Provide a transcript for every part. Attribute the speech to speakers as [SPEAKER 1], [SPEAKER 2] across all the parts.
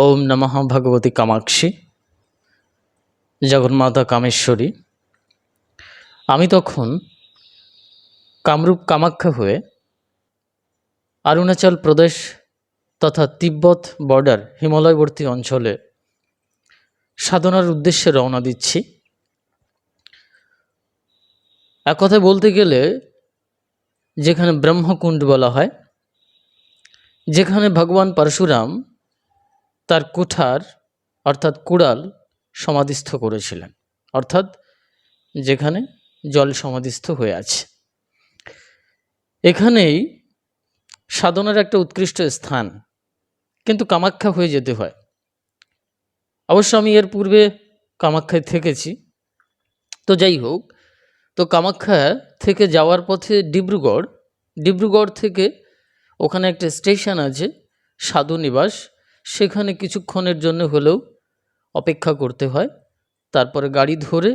[SPEAKER 1] ওম নমঃ ভগবতী কামাক্ষী। জগন্মাতা কামেশ্বরী। আমি তখন কামরূপ কামাখ্যা হয়ে অরুণাচল প্রদেশ তথা তিব্বত বর্ডার হিমালয়বর্তী অঞ্চলে সাধনার উদ্দেশ্যে রওনা দিচ্ছি। এক কথায় বলতে গেলে যেখানে ব্রহ্মকুণ্ড বলা হয়, যেখানে ভগবান পরশুরাম তার কুঠার, অর্থাৎ কুড়াল, সমাধিস্থ করেছিলেন। অর্থাৎ যেখানে জল সমাধিস্থ হয়ে আছে। এখানেই সাধনার একটা উৎকৃষ্ট স্থান। কিন্তু কামাখ্যা হয়ে যেতে হয়। অবশ্য আমি এর পূর্বে কামাখ্যায় থেকেছি। তো যাই হোক, তো কামাখ্যা থেকে যাওয়ার পথে ডিব্রুগড় ডিব্রুগড় থেকে ওখানে একটা স্টেশন আছে, সাধু নিবাস। সেখানে কিছুক্ষণের জন্য হলেও অপেক্ষা করতে হয়। তারপরে গাড়ি ধরে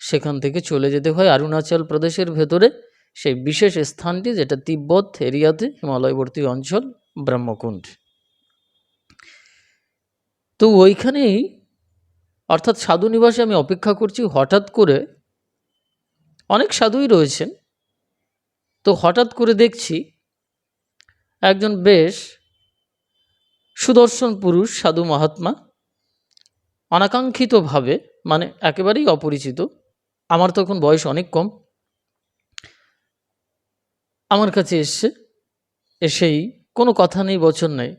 [SPEAKER 1] সেখান থেকে চলে যেতে হয় অরুণাচল প্রদেশের ভেতরে। সেই বিশেষ স্থানটি যেটা তিব্বত এরিয়াতে হিমালয়বর্তী অঞ্চল, ব্রহ্মকুণ্ড। তো ওইখানেই অর্থাৎ সাধু নিবাসে আমি অপেক্ষা করছি, হঠাৎ করে অনেক সাধুই রয়েছেন। তো হঠাৎ করে দেখছি একজন বেশ সুদর্শন পুরুষ সাধু মহাত্মা, অনাকাঙ্ক্ষিতভাবে মানে একেবারেই অপরিচিত, আমার তখন বয়স অনেক কম, আমার কাছে এসছে, এসেই কোনো কথা নেই, বচন নেই,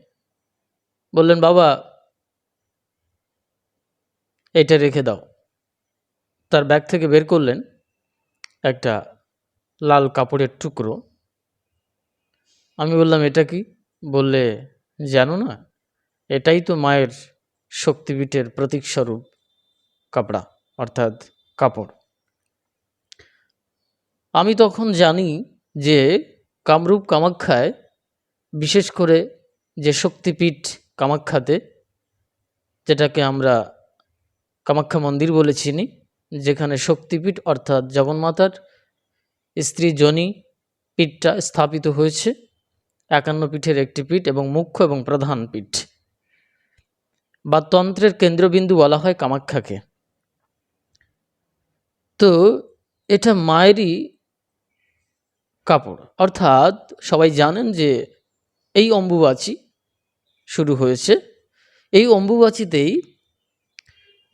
[SPEAKER 1] বললেন, বাবা, এটা রেখে দাও। তার ব্যাগ থেকে বের করলেন একটা লাল কাপড়ের টুকরো। আমি বললাম, এটা কি? বললে, জানো না। এটাই তো মায়ের শক্তিপীঠের প্রতীকস্বরূপ কাপড়া, অর্থাৎ কাপড়। আমি তখন জানি যে কামরূপ কামাখ্যায় বিশেষ করে যে শক্তিপীঠ কামাখ্যাতে, যেটাকে আমরা কামাখ্যা মন্দির বলে চিনি, যেখানে শক্তিপীঠ, অর্থাৎ জগন্মাতার স্ত্রী জনি পীঠটা স্থাপিত হয়েছে, একান্ন পীঠের একটি পীঠ এবং মুখ্য এবং প্রধান পীঠ। বা তন্ত্রের কেন্দ্রবিন্দু বলা হয় কামাখ্যাকে তো এটা মায়েরই কাপড়। অর্থাৎ সবাই জানেন যে এই অম্বুবাচী শুরু হয়েছে। এই অম্বুবাচীতেই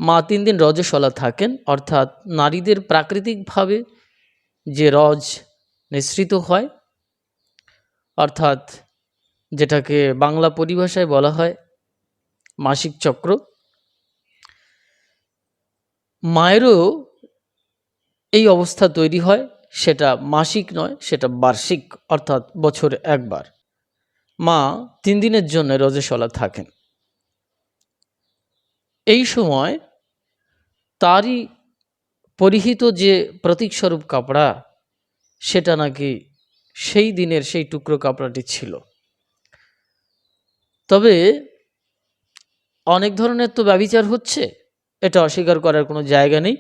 [SPEAKER 1] মা তিন দিন রজস্বলা থাকেন। অর্থাৎ নারীদের প্রাকৃতিকভাবে যে রজ নিঃসৃত হয়, অর্থাৎ যেটাকে বাংলা পরিভাষায় বলা হয় মাসিক চক্র। মায়েরও এই অবস্থা তৈরি হয়, সেটা মাসিক নয়, সেটা বার্ষিক, অর্থাৎ বছরে একবার। মা তিন দিনের জন্য রজস্বলা থাকেন। এই সময় তারই পরিহিত যে প্রতীকস্বরূপ কাপড়া, সেটা নাকি সেই দিনের সেই টুকরো কাপড়াটি ছিল। তবে অনেক ধরনের তো ব্যবিচার হচ্ছে, এটা অস্বীকার করার কোনো জায়গা নেই।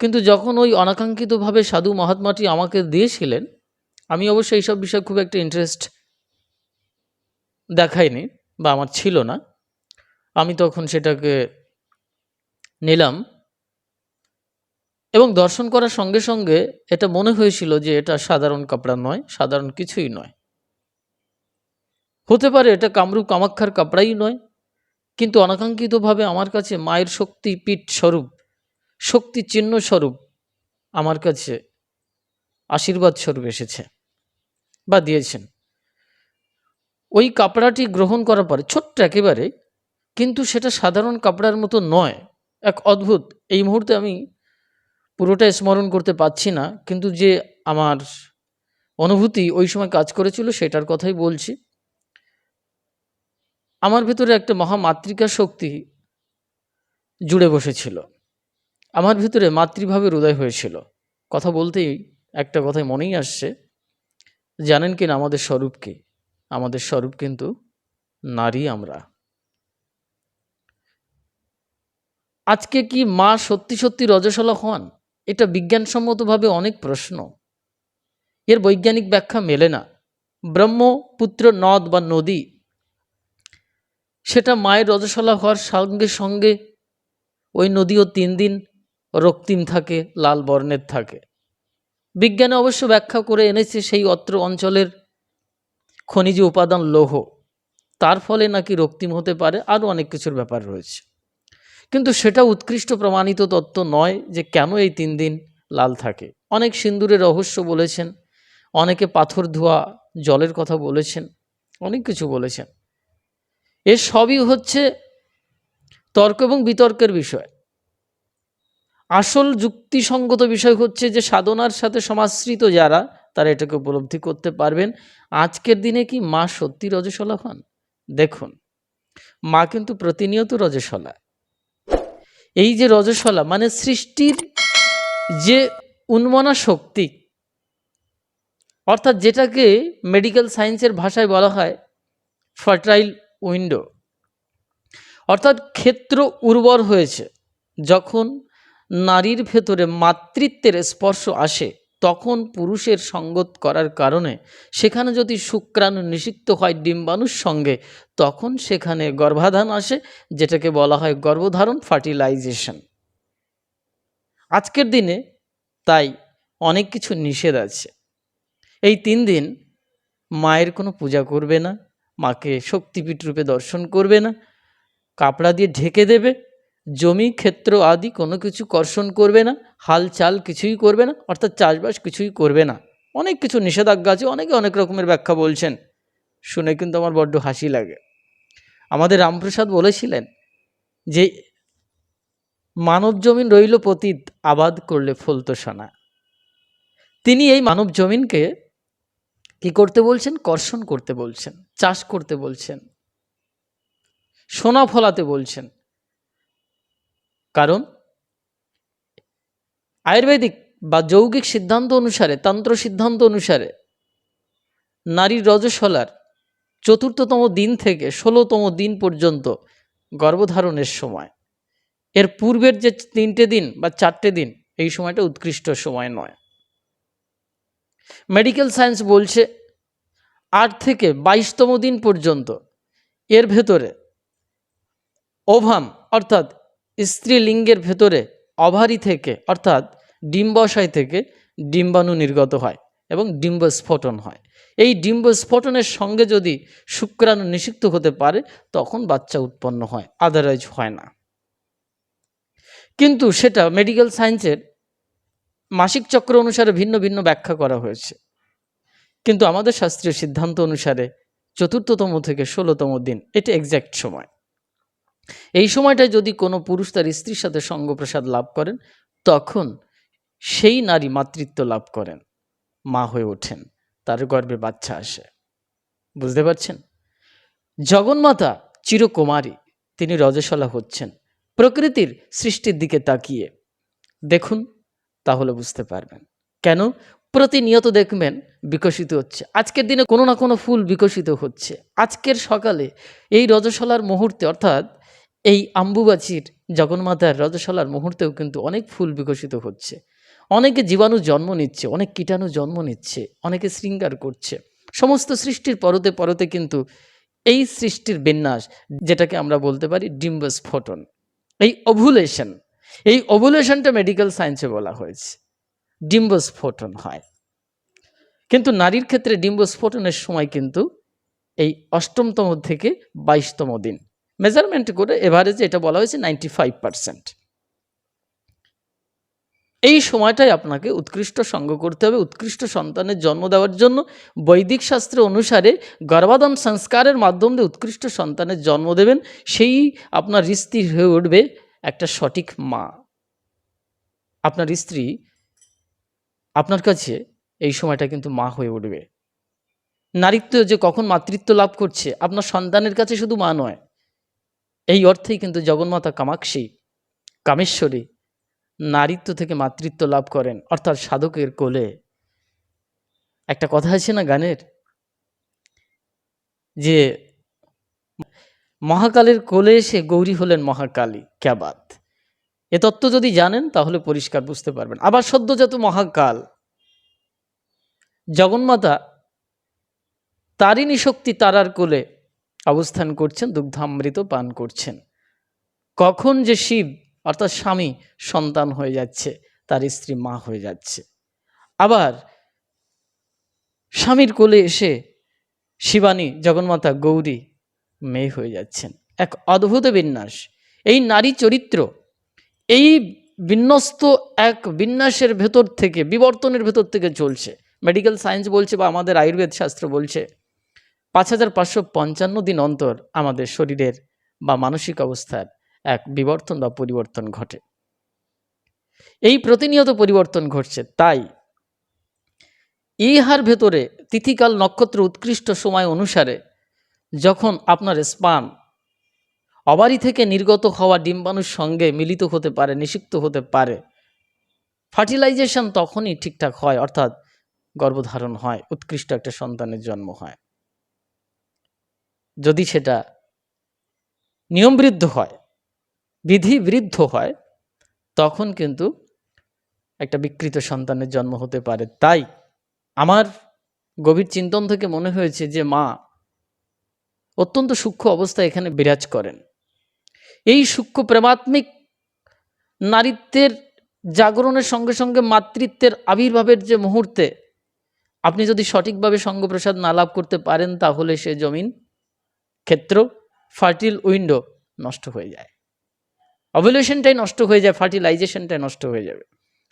[SPEAKER 1] কিন্তু যখন ওই অনাকাঙ্ক্ষিতভাবে সাধু মহাত্মাটি আমাকে দিয়েছিলেন, আমি অবশ্য এইসব বিষয়ে খুব একটা ইন্টারেস্ট দেখাইনি বা আমার ছিল না। আমি তখন সেটাকে নিলাম এবং দর্শন করার সঙ্গে সঙ্গে এটা মনে হয়েছিল যে এটা সাধারণ কাপড়া নয়, সাধারণ কিছুই নয়। হতে পারে এটা কামরূপ কামাক্ষার কাপড়াই নয় কিন্তু অনাকাঙ্ক্ষিতভাবে আমার কাছে মায়ের শক্তি পীঠ স্বরূপ, শক্তি চিহ্ন স্বরূপ আমার কাছে আশীর্বাদ স্বরূপ এসেছে বা দিয়েছেন। ওই কাপড়াটি গ্রহণ করার পরে ছোট্ট একেবারে, কিন্তু সেটা সাধারণ কাপড়ার মতো নয়, এক অদ্ভুত। এই মুহূর্তে আমি পুরোটা স্মরণ করতে পারছি না, কিন্তু যে আমার অনুভূতি ওই সময় কাজ করেছিল সেটার কথাই বলছি। আমার ভিতরে একটা মহামাতৃকা শক্তি জুড়ে বসেছিল। আমার ভিতরে মাতৃভাবের উদয় হয়েছিল। কথা বলতেই একটা কথাই মনেই আসছে। জানেন কিনা আমাদের স্বরূপ কি? আমাদের স্বরূপ কিন্তু নারী আমরা। আজকে কি মা সত্যি সত্যি রজস্বলা হন? এটা বিজ্ঞানসম্মতভাবে অনেক প্রশ্ন। এর বৈজ্ঞানিক ব্যাখ্যা মেলে না। ব্রহ্মপুত্র নদ বা নদী সেটা মায়ের রজস্বলা হওয়ার সঙ্গে সঙ্গে ওই নদীও তিন দিন রক্তিম থাকে, লাল বর্ণের থাকে। বিজ্ঞানে অবশ্য ব্যাখ্যা করে এনেছে সেই অত্র অঞ্চলের খনিজ উপাদান লৌহ। তার ফলে নাকি রক্তিম হতে পারে, আরও অনেক কিছুর ব্যাপার রয়েছে। কিন্তু সেটা উৎকৃষ্ট প্রমাণিত তত্ত্ব নয় যে কেন এই তিন দিন লাল থাকে। অনেক সিন্দুরের রহস্য বলেছেন, অনেকে পাথর ধোয়া জলের কথা বলেছেন, অনেক কিছু বলেছেন। এ সবই হচ্ছে তর্ক এবং বিতর্কের বিষয়। আসল যুক্তিসঙ্গত বিষয় হচ্ছে যে সাধনার সাথে সমাশ্রিত যারা, তারা এটাকে উপলব্ধি করতে পারবেন। আজকের দিনে কি মা সত্যি রজস্বলা হন? দেখুন, মা কিন্তু প্রতিনিয়ত রজস্বলা। এই যে রজস্বলা মানে সৃষ্টির যে উন্মনা শক্তি, অর্থাৎ যেটাকে মেডিকেল সায়েন্সের ভাষায় বলা হয় ফার্টাইল উইন্ডো। অর্থাৎ ক্ষেত্র উর্বর হয়েছে। যখন নারীর ভেতরে মাতৃত্বের স্পর্শ আসে, তখন পুরুষের সঙ্গত করার কারণে সেখানে যদি শুক্রাণু নিষিক্ত হয় ডিম্বাণুর সঙ্গে, তখন সেখানে গর্ভাধান আসে, যেটাকে বলা হয় গর্ভধারণ ফার্টিলাইজেশন। আজকের দিনে তাই অনেক কিছু নিষেধ আছে। এই তিন দিন মায়ের কোনো পূজা করবে না মাকে শক্তিপীঠ রূপে দর্শন করবে না। কাপড়া দিয়ে ঢেকে দেবে। জমি, ক্ষেত্র আদি কোনো কিছু কর্ষণ করবে না। হাল চাল কিছুই করবে না। অর্থাৎ চাষবাস কিছুই করবে না। অনেক কিছু নিষেধাজ্ঞা আছে। অনেকে অনেক রকমের ব্যাখ্যা বলছেন। শুনে কিন্তু আমার বড্ড হাসি লাগে। আমাদের রামপ্রসাদ বলেছিলেন যে মানব জমিন রইল পতীত, আবাদ করলে ফলতো সোনা। তিনি এই মানব জমিনকে কি করতে বলছেন? কর্ষণ করতে বলছেন, চাষ করতে বলছেন, সোনা ফলাতে বলছেন। কারণ আয়ুর্বেদিক বা যৌগিক সিদ্ধান্ত অনুসারে, তন্ত্র সিদ্ধান্ত অনুসারে নারীর রজস্বলার চতুর্থতম দিন থেকে ষোলোতম দিন পর্যন্ত গর্ভধারণের সময়। এর পূর্বের যে তিনটে দিন বা চারটে দিন, এই সময়টা উৎকৃষ্ট সময় নয়। মেডিকেল সায়েন্স বলছে আট থেকে বাইশতম দিন পর্যন্ত। এর ভেতরে ওভাম, অর্থাৎ স্ত্রীলিঙ্গের ভেতরে অভারি থেকে, অর্থাৎ ডিম্বাশয় থেকে ডিম্বাণু নির্গত হয় এবং ডিম্ব স্ফোটন হয়। এই ডিম্ব স্ফোটনের সঙ্গে যদি শুক্রাণু নিষিক্ত হতে পারে, তখন বাচ্চা উৎপন্ন হয় আদারওয়াইজ হয় না। কিন্তু সেটা মেডিকেল সায়েন্সের মাসিক চক্র অনুসারে ভিন্ন ভিন্ন ব্যাখ্যা করা হয়েছে। কিন্তু আমাদের শাস্ত্রীয় সিদ্ধান্ত অনুসারে চতুর্থতম থেকে ষোলোতম দিন, এটা এক্স্যাক্ট সময়। এই সময়টায় যদি কোনো পুরুষ তার স্ত্রীর সাথে সঙ্গপ্রসাদ লাভ করেন, তখন সেই নারী মাতৃত্ব লাভ করেন, মা হয়ে ওঠেন, তার গর্ভে বাচ্চা আসে। বুঝতে পারছেন? জগন্মাতা চিরকুমারী, তিনি রজস্বলা হচ্ছেন, প্রকৃতির সৃষ্টির দিকে তাকিয়ে। দেখুন তাহলে বুঝতে পারবেন। কেন? প্রতিনিয়ত দেখবেন বিকশিত হচ্ছে। আজকের দিনে কোনো না কোনো ফুল বিকশিত হচ্ছে। আজকের সকালে এই রজস্বলার মুহূর্তে, অর্থাৎ এই আম্বুবাচির জগন্মাতার রজস্বলার মুহূর্তেও কিন্তু অনেক ফুল বিকশিত হচ্ছে। অনেকে জীবাণু জন্ম নিচ্ছে, অনেক কীটাণু জন্ম নিচ্ছে, অনেকে শৃঙ্গার করছে। সমস্ত সৃষ্টির পরতে পরতে কিন্তু এই সৃষ্টির বিন্যাস, যেটাকে আমরা বলতে পারি ডিম্ব স্ফোটন এই অভুলেশন। এই অভুলেশনটা মেডিকেল সায়েন্সে বলা হয়েছে। ডিম্বস্ফোটন হয়। কিন্তু নারীর ক্ষেত্রে ডিম্বস্ফোটনের সময় কিন্তু এই অষ্টমতম থেকে বাইশতম দিন। মেজারমেন্ট করে এভারেজে এটা বলা হয়েছে নাইনটি ফাইভ পার্সেন্ট এই সময়টাই আপনাকে উৎকৃষ্ট সঙ্গ করতে হবে। উৎকৃষ্ট সন্তানের জন্ম দেওয়ার জন্য বৈদিক শাস্ত্র অনুসারে গর্ভাধান সংস্কারের মাধ্যমে উৎকৃষ্ট সন্তানের জন্ম দেবেন। সেই আপনার স্ত্রী হয়ে উঠবে একটা সঠিক মা। আপনার স্ত্রী, আপনার কাছে এই সময়টা কিন্তু মা হয়ে উঠবে। নারীত্ব যে কখন মাতৃত্ব লাভ করছে, আপনার সন্তানের কাছে শুধু মা নয়, এই অর্থেই কিন্তু জগন্মাতা কামাক্ষী, কামেশ্বরী নারীত্ব থেকে মাতৃত্ব লাভ করেন, অর্থাৎ সাধকের কোলে। একটা কথা আছে না গানের? যে মহাকালের কোলে এসে গৌরী হলেন মহাকালী, ক্যাবাত। এ তত্ত্ব যদি জানেন, তাহলে পরিষ্কার বুঝতে পারবেন। আবার সদ্যজাত মহাকাল। জগন্মাতা তারিণী শক্তি তারার কোলে অবস্থান করছেন, দুগ্ধামৃত পান করছেন। কখন যে শিব, অর্থাৎ স্বামী, সন্তান হয়ে যাচ্ছে, তার স্ত্রী মা হয়ে যাচ্ছে। আবার স্বামীর কোলে এসে শিবানী, জগন্মাতা গৌরী মেয়ে হয়ে যাচ্ছেন। এক অদ্ভুত বিন্যাস। এই নারী চরিত্র, এই বিন্যস্ত এক বিন্যাসের ভেতর থেকে, বিবর্তনের ভেতর থেকে চলছে। মেডিকেল সায়েন্স বলছে বা আমাদের আয়ুর্বেদ শাস্ত্র বলছে, পাঁচ হাজার পাঁচশো পঞ্চান্ন দিন অন্তর আমাদের শরীরের বা মানসিক অবস্থার এক বিবর্তন বা পরিবর্তন ঘটে। এই প্রতিনিয়ত পরিবর্তন ঘটছে। তাই ইহার ভেতরে তিথিকাল নক্ষত্র উৎকৃষ্ট সময় অনুসারে যখন আপনার স্পান অবারি থেকে নির্গত হওয়া ডিম্বাণুর সঙ্গে মিলিত হতে পারে, নিষিক্ত হতে পারে, ফার্টিলাইজেশন তখনই ঠিকঠাক হয়, অর্থাৎ গর্ভধারণ হয়, উৎকৃষ্ট একটা সন্তানের জন্ম হয়। যদি সেটা নিয়মবৃদ্ধ হয় বিধিবৃদ্ধ হয়, তখন কিন্তু একটা বিকৃত সন্তানের জন্ম হতে পারে। তাই আমার গভীর চিন্তন থেকে মনে হয়েছে যে, মা অত্যন্ত সূক্ষ্ম অবস্থায় এখানে বিরাজ করেন। এই সূক্ষ্ম প্রেমাত্মিক নারীত্বের জাগরণের সঙ্গে সঙ্গে মাতৃত্বের আবির্ভাবের যে মুহূর্তে আপনি যদি সঠিকভাবে সঙ্গপ্রসাদ না লাভ করতে পারেন, তাহলে সে জমিন, ক্ষেত্র, ফার্টিল উইন্ডো নষ্ট হয়ে যায়। অভুলেশনটাই নষ্ট হয়ে যায়, ফার্টিলাইজেশনটাই নষ্ট হয়ে যাবে।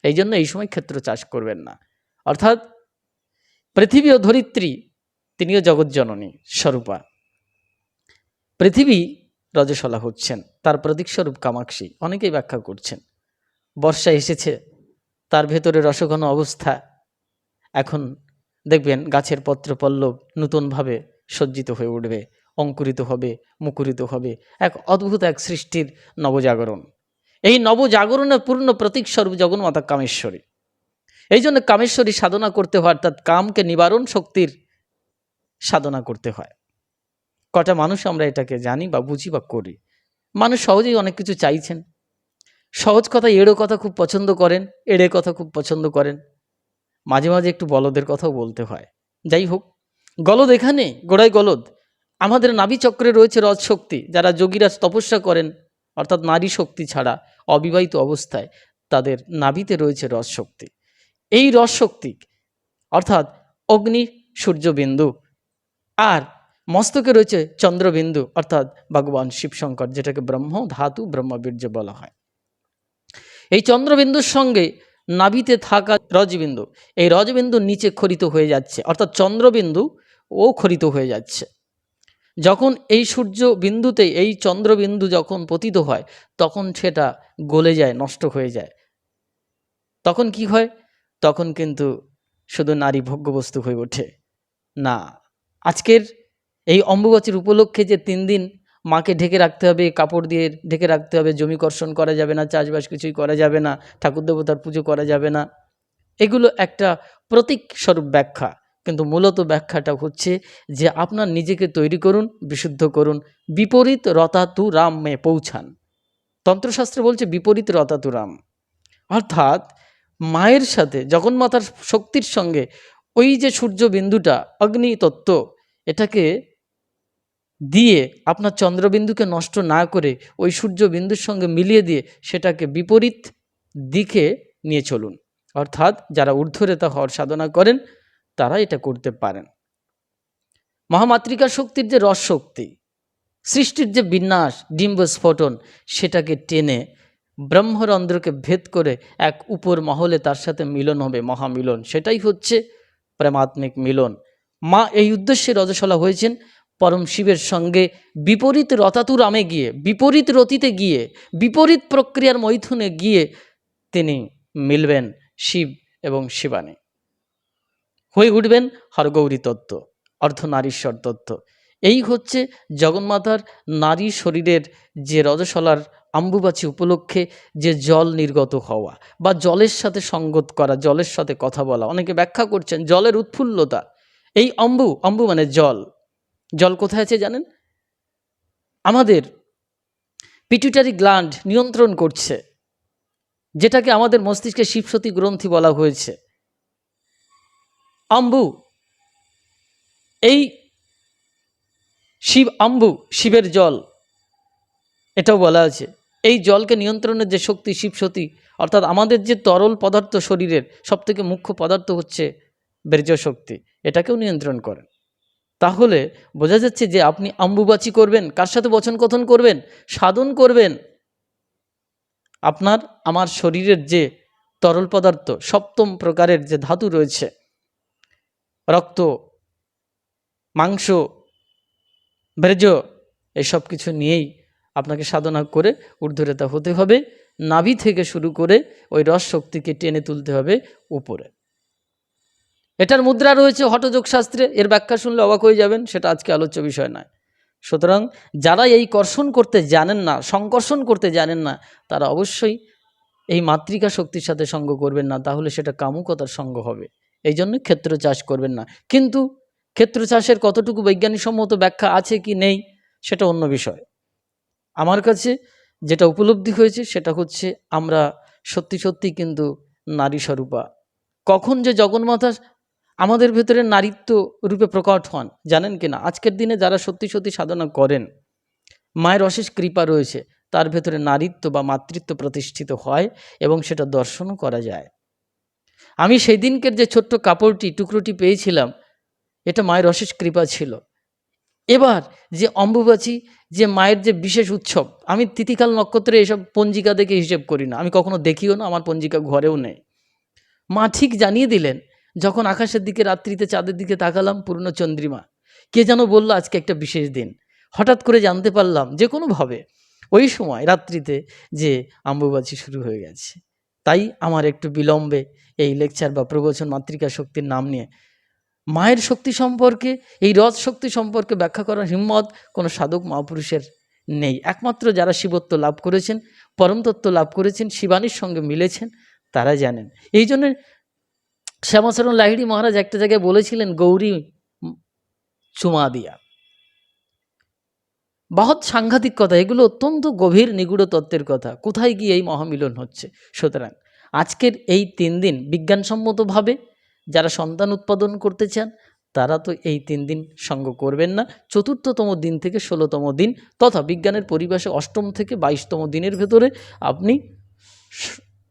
[SPEAKER 1] এই জন্য এই সময় ক্ষেত্র চাষ করবেন না। অর্থাৎ পৃথিবী ও ধরিত্রী, তিনিও জগৎজননী স্বরূপা। পৃথিবী রজসলা হচ্ছেন, তার প্রতীকস্বরূপ কামাক্ষী, অনেকেই ব্যাখ্যা করছেন। বর্ষা এসেছে, তার ভেতরে রসঘন অবস্থা। এখন দেখবেন গাছের পত্র পল্লব নূতনভাবে সজ্জিত হয়ে উঠবে, অঙ্কুরিত হবে, মুকুরিত হবে, এক অদ্ভুত এক সৃষ্টির নবজাগরণ। এই নবজাগরণের পূর্ণ প্রতীকস্বরূপ জগন্মাতা কামেশ্বরী। এই জন্য কামেশ্বরী সাধনা করতে হয়, অর্থাৎ কামকে নিবারণ শক্তির সাধনা করতে হয়। কটা মানুষ আমরা এটাকে জানি বা বুঝি বা করি। মানুষ সহজেই অনেক কিছু চাইছেন। সহজ কথা, এড়ো কথা খুব পছন্দ করেন, এড়ে কথা খুব পছন্দ করেন। মাঝে মাঝে একটু বলদের কথাও বলতে হয়। যাই হোক, গলদ এখানে, গোড়ায় গলদ। আমাদের নাভি চক্রে রয়েছে রজ শক্তি, যারা যোগীরা তপস্যা করেন, অর্থাৎ নারী শক্তি ছাড়া অবিবাহিত অবস্থায় তাদের নাভিতে রয়েছে রস শক্তি। এই রস শক্তি, অর্থাৎ অগ্নি, সূর্যবিন্দু, আর মস্তকে রয়েছে চন্দ্রবিন্দু, অর্থাৎ ভগবান শিবশঙ্কর, যেটাকে ব্রহ্ম ধাতু ব্রহ্মবীর্য বলা হয়। এই চন্দ্রবিন্দুর সঙ্গে নাভিতে থাকা রজবিন্দু, এই রজবিন্দু নিচে খরিত হয়ে যাচ্ছে, অর্থাৎ চন্দ্রবিন্দু ও খরিত হয়ে যাচ্ছে। যখন এই সূর্য বিন্দুতে এই চন্দ্রবিন্দু যখন পতিত হয়, তখন সেটা গলে যায়, নষ্ট হয়ে যায়। তখন কি হয়? তখন কিন্তু শুধু নারী ভোগ্যবস্তু হয়ে ওঠে। না, আজকের এই অম্বুবাচীর উপলক্ষে যে তিন দিন মাকে ঢেকে রাখতে হবে, কাপড় দিয়ে ঢেকে রাখতে হবে, জমি কর্ষণ করা যাবে না, চাষবাস কিছুই করা যাবে না, ঠাকুর দেবতার পুজো করা যাবে না, এগুলো একটা প্রতীক স্বরূপ ব্যাখ্যা। কিন্তু মূলত ব্যাখ্যাটা হচ্ছে যে আপনার নিজেকে তৈরি করুন, বিশুদ্ধ করুন, বিপরীত রতাতু রামে পৌঁছান। তন্ত্রশাস্ত্রে বলছে বিপরীত রতাতু রাম অর্থাৎ মায়ের সাথে জগন্মাতার শক্তির সঙ্গে ওই যে সূর্য বিন্দুটা অগ্নি তত্ত্ব এটাকে দিয়ে আপনার চন্দ্রবিন্দুকে নষ্ট না করে ওই সূর্যবিন্দুর সঙ্গে মিলিয়ে দিয়ে সেটাকে বিপরীত দিকে নিয়ে চলুন। অর্থাৎ যারা ঊর্ধ্বরেতা হওয়ার সাধনা করেন, তারা এটা করতে পারেন। মহামাতৃকা শক্তির যে রস শক্তি, সৃষ্টির যে বিন্যাস, ডিম্ব স্ফোটন, সেটাকে টেনে ব্রহ্মরন্ধ্রকে ভেদ করে এক উপর মহলে তার সাথে মিলন হবে, মহামিলন। সেটাই হচ্ছে প্রেমাত্মিক মিলন। মা এই উদ্দেশ্যে রজস্বলা হয়েছেন। পরম শিবের সঙ্গে বিপরীত রতাতুরামে গিয়ে, বিপরীত রতিতে গিয়ে, বিপরীত প্রক্রিয়ার মৈথুনে গিয়ে তিনি মিলবেন শিব এবং শিবানী। হয়ে উঠবেন হরগৌরী তত্ত্ব অর্ধনারীশ্বর তত্ত্ব। এই হচ্ছে জগন্মাতার নারী শরীরের যে রজসলার আম্বুবাচী উপলক্ষে যে জল নির্গত হওয়া বা জলের সাথে সঙ্গত করা, জলের সাথে কথা বলা। অনেকে ব্যাখ্যা করছেন জলের উৎফুল্লতা। এই অম্বু অম্বু মানে জল। জল কোথায় আছে জানেন? আমাদের পিটুটারি গ্ল্যান্ড নিয়ন্ত্রণ করছে, যেটাকে আমাদের মস্তিষ্কে শিবসতী গ্রন্থি বলা হয়েছে। অম্বু এই শিব আম্বু, শিবের জল, এটাও বলা আছে। এই জলকে নিয়ন্ত্রণের যে শক্তি শিব সতী অর্থাৎ আমাদের যে তরল পদার্থ শরীরের সবথেকে মুখ্য পদার্থ হচ্ছে বীর্য শক্তি এটাকেও নিয়ন্ত্রণ করেন তাহলে বোঝা যাচ্ছে যে আপনি আম্বুবাচি করবেন, কার সাথে বচন কথন করবেন? সাধন করবেন। আপনার, আমার শরীরের যে তরল পদার্থ, সপ্তম প্রকারের যে ধাতু রয়েছে, রক্ত, মাংস বীর্য এসব কিছু নিয়েই আপনাকে সাধনা করে ঊর্ধ্বরেতা হতে হবে। নাভি থেকে শুরু করে ওই রস শক্তিকে টেনে তুলতে হবে উপরে। এটার মুদ্রা রয়েছে হঠযোগ শাস্ত্রে এর ব্যাখ্যা শুনলে অবাক হয়ে যাবেন, সেটা আজকে আলোচ্য বিষয় নয়। সুতরাং যারা এই কর্ষণ করতে জানেন না, সংকর্ষণ করতে জানেন না, তারা অবশ্যই এই মাতৃকা শক্তির সাথে সঙ্গ করবেন না, তাহলে সেটা কামুকতার সঙ্গ হবে। এই জন্য ক্ষেত্র চাষ করবেন না। কিন্তু ক্ষেত্র চাষের কতটুকু বৈজ্ঞানিকসম্মত ব্যাখ্যা আছে কি নেই, সেটা অন্য বিষয়। আমার কাছে যেটা উপলব্ধি হয়েছে, সেটা হচ্ছে আমরা সত্যি সত্যি কিন্তু নারী স্বরূপা। কখন যে জগন্মাতা আমাদের ভেতরে নারীত্ব রূপে প্রকট হন, জানেন কি না আজকের দিনে যারা সত্যি সত্যি সাধনা করেন, মায়ের অশেষ কৃপা রয়েছে, তার ভেতরে নারীত্ব বা মাতৃত্ব প্রতিষ্ঠিত হয় এবং সেটা দর্শনও করা যায়। আমি সেই দিনকের যে ছোট্ট কাপড়টি, টুকরোটি পেয়েছিলাম, এটা মায়ের অশেষ কৃপা ছিল। এবার যে অম্বুবাচী, যে মায়ের যে বিশেষ উৎসব, আমি তিথিকাল নক্ষত্রে এসব পঞ্জিকা দেখে হিসেব করি না। আমি কখনো দেখিও না, আমার পঞ্জিকা ঘরেও নেই। মা ঠিক জানিয়ে দিলেন যখন আকাশের দিকে, রাত্রিতে চাঁদের দিকে তাকালাম পূর্ণ চন্দ্রিমা। কে যেন বলল, আজকে একটা বিশেষ দিন। হঠাৎ করে জানতে পারলাম যে কোনোভাবে ওই সময় রাত্রিতে যে আম্বুবাচী শুরু হয়ে গেছে। তাই আমার একটু বিলম্বে এই লেকচার বা প্রবচন মাতৃকা শক্তির নাম নিয়ে, মায়ের শক্তি সম্পর্কে, এই রথ শক্তি সম্পর্কে ব্যাখ্যা করার হিম্মত কোনো সাধক মহাপুরুষের নেই। একমাত্র যারা শিবত্ব লাভ করেছেন, পরমতত্ত্ব লাভ করেছেন, শিবানীর সঙ্গে মিলেছেন, তারা জানেন। এই জন্য শ্যামাচরণ লাহিড়ি মহারাজ একটা জায়গায় বলেছিলেন, গৌরী চুমা দিয়া। বহুত সাংঘাতিক কথা, এগুলো অত্যন্ত গভীর নিগুড় তত্ত্বের কথা। কোথায় গিয়ে এই মহামিলন হচ্ছে? সুতরাং আজকের এই তিন দিন বিজ্ঞানসম্মতভাবে যারা সন্তান উৎপাদন করতে চান, তারা তো এই তিন দিন সঙ্গ করবেন না। চতুর্থতম দিন থেকে ষোলোতম দিন তথা বিজ্ঞানের পরিবেশে অষ্টম থেকে বাইশতম দিনের ভেতরে আপনি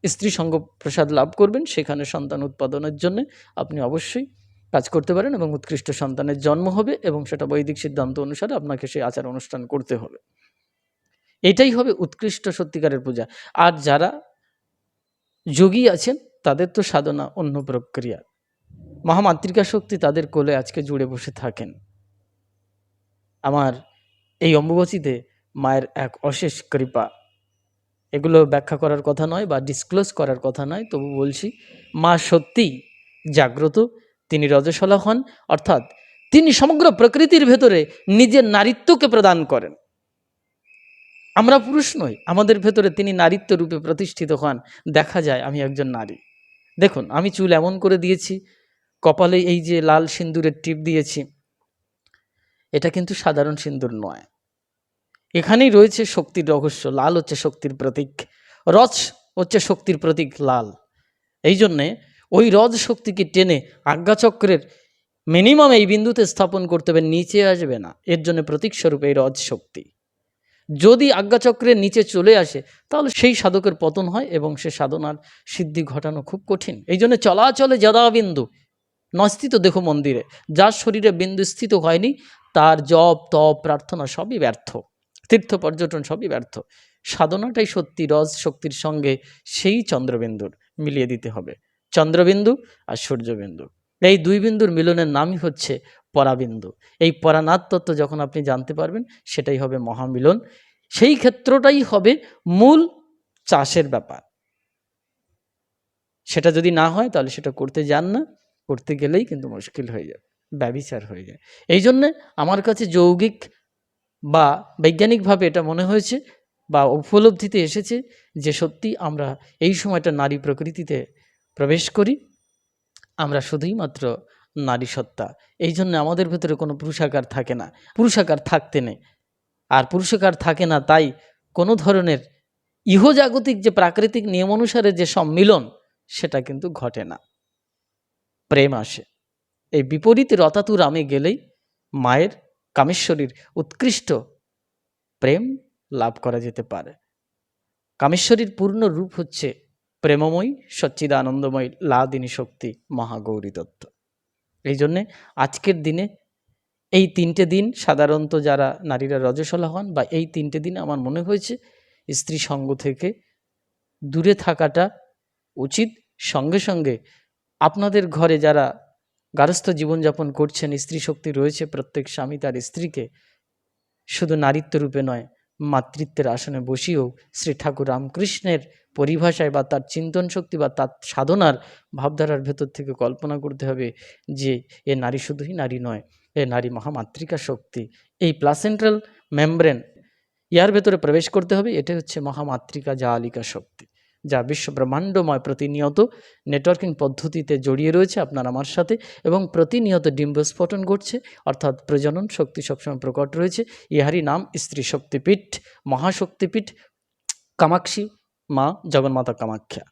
[SPEAKER 1] স্ত্রী সঙ্গ প্রসাদ লাভ করবেন, সেখানে সন্তান উৎপাদনের জন্য আপনি অবশ্যই কাজ করতে পারেন এবং উৎকৃষ্ট সন্তানের জন্ম হবে এবং সেটা বৈদিক সিদ্ধান্ত অনুসারে আপনাকে সেই আচার অনুষ্ঠান করতে হবে। এটাই হবে উৎকৃষ্ট সত্যিকারের পূজা। আর যারা যোগী আছেন, তাদের তো সাধনা অন্য প্রক্রিয়া। মহামাতৃকা শক্তি তাদের কোলে আজকে জুড়ে বসে থাকেন। আমার এই অম্বুবাচীতে মায়ের এক অশেষ কৃপা। এগুলো ব্যাখ্যা করার কথা নয় বা ডিসক্লোজ করার কথা নয়, তবু বলছি, মা সত্যিই জাগ্রত, তিনি রজস্বলা হন, অর্থাৎ তিনি সমগ্র প্রকৃতির ভেতরে নিজের নারীত্বকে প্রদান করেন। আমরা পুরুষ নই, আমাদের ভেতরে তিনি নারীত্ব রূপে প্রতিষ্ঠিত হন, দেখা যায় আমি একজন নারী। দেখুন, আমি চুল এমন করে দিয়েছি, কপালে এই যে লাল সিন্দুরের টিপ দিয়েছি, এটা কিন্তু সাধারণ সিন্দুর নয়। এখানেই রয়েছে শক্তির রহস্য, লাল হচ্ছে শক্তির প্রতীক, রজ হচ্ছে শক্তির প্রতীক লাল। এই জন্যে ওই রজ শক্তিকে টেনে আজ্ঞাচক্রের মিনিমাম এই বিন্দুতে স্থাপন করতে হবে, নিচে আসবে না। এর জন্য প্রতীক স্বরূপ এই রজ শক্তি। যদি আজ্ঞাচক্রের নিচে চলে আসে, তাহলে সেই সাধকের পতন হয় এবং সে সাধনার সিদ্ধি ঘটানো খুব কঠিন। এই জন্য চলাচলে যদা বিন্দু নস্থিত দেহ মন্দিরে, যার শরীরে বিন্দু স্থিত হয়নি, তার জপ, তপ, প্রার্থনা সবই ব্যর্থ। তীর্থ পর্যটন সবই ব্যর্থ। সাধনাটাই সত্যি, রজ শক্তির সঙ্গে সেই চন্দ্রবিন্দুর মিলিয়ে দিতে হবে। চন্দ্রবিন্দু আর সূর্যবিন্দু। এই দুই বিন্দুর মিলনের নামই হচ্ছে পরাবিন্দু। এই পরানাথ তত্ত্ব যখন আপনি জানতে পারবেন, সেটাই হবে মহামিলন। সেই ক্ষেত্রটাই হবে মূল চাষের ব্যাপার। সেটা যদি না হয়, তাহলে সেটা করতে যান না। করতে গেলেই কিন্তু মুশকিল হয়ে যাবে ব্যবিচার হয়ে যায়। এই জন্যে আমার কাছে যৌগিক বা বৈজ্ঞানিকভাবে এটা মনে হয়েছে বা উপলব্ধিতে এসেছে যে সত্যি আমরা এই সময়টা নারী প্রকৃতিতে প্রবেশ করি, আমরা শুধুই মাত্র নারী সত্তা। এই জন্য আমাদের ভেতরে কোনো পুরুষাকার থাকে না। পুরুষাকার থাকতে নেই। আর পুরুষাকার থাকে না তাই কোনো ধরনের ইহজাগতিক যে প্রাকৃতিক নিয়ম অনুসারে যে সম্মিলন, সেটা কিন্তু ঘটে না। প্রেম আসে। এই বিপরীত রতাতুর আমি গেলেই মায়ের কামেশ্বরীর উৎকৃষ্ট প্রেম লাভ করা যেতে পারে। কামেশ্বরীর পূর্ণ রূপ হচ্ছে প্রেমময়ী, সচ্চিদানন্দময়, লাদিনী শক্তি, মহাগৌরী দত্ত এই জন্যে আজকের দিনে এই তিনটে দিন সাধারণত যারা নারীরা রজসলা হন বা এই তিনটে দিন আমার মনে হয়েছে স্ত্রী সঙ্গ থেকে দূরে থাকাটা উচিত। সঙ্গে সঙ্গে আপনাদের ঘরে যারা গারস্থ জীবনযাপন করছেন, স্ত্রী শক্তি রয়েছে প্রত্যেক স্বামী তার স্ত্রীকে। শুধু নারীত্ব রূপে নয়, মাতৃত্বের আসনে বসিয়েও শ্রী ঠাকুর রামকৃষ্ণের পরিভাষায় বা তার চিন্তন শক্তি বা তার সাধনার ভাবধারার ভেতর থেকে কল্পনা করতে হবে যে, এ নারী শুধুই নারী নয়, এ নারী মহামাতৃকা শক্তি। এই প্লাসেন্ট্রাল মেমব্রেন ইয়ার ভেতরে প্রবেশ করতে হবে, এটাই হচ্ছে মহামাতৃকা জালিকা শক্তি। যা বিশ্বব্রহ্মাণ্ডময় প্রতিনিয়ত নেটওয়ার্কিং পদ্ধতিতে জড়িয়ে রয়েছে আপনার আমার সাথে এবং প্রতিনিয়ত ডিম্বস্ফোটন ঘটছে, অর্থাৎ প্রজনন শক্তি সবসময় প্রকট রয়েছে। ইহারই নাম স্ত্রী শক্তিপীঠ, মহাশক্তিপীঠ, কামাক্ষী মা জগন্মাতা কামাখ্যা।